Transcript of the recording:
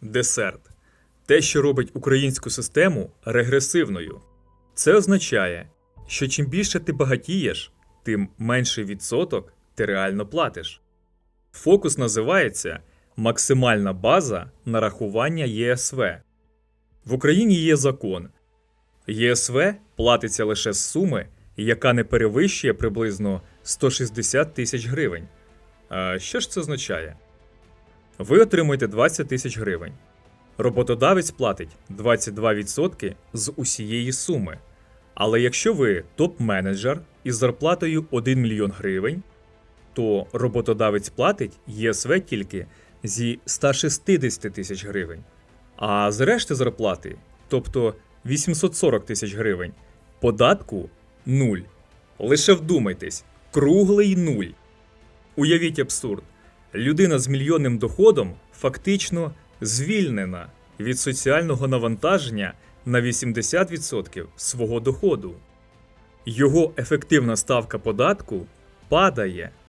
Десерт. Те, що робить українську систему регресивною. Це означає, що чим більше ти багатієш, тим менший відсоток ти реально платиш. Фокус називається максимальна база нарахування ЄСВ. В Україні є закон. ЄСВ платиться лише з суми, яка не перевищує приблизно 160 тисяч гривень. А що ж це означає? Ви отримуєте 20 тисяч гривень. Роботодавець платить 22% з усієї суми. Але якщо ви топ-менеджер із зарплатою 1 мільйон гривень, то роботодавець платить ЄСВ тільки зі 160 тисяч гривень. А з решти зарплати, тобто 840 тисяч гривень, податку нуль. Лише вдумайтесь, круглий нуль. Уявіть абсурд. Людина з мільйонним доходом фактично звільнена від соціального навантаження на 80% свого доходу. Його ефективна ставка податку падає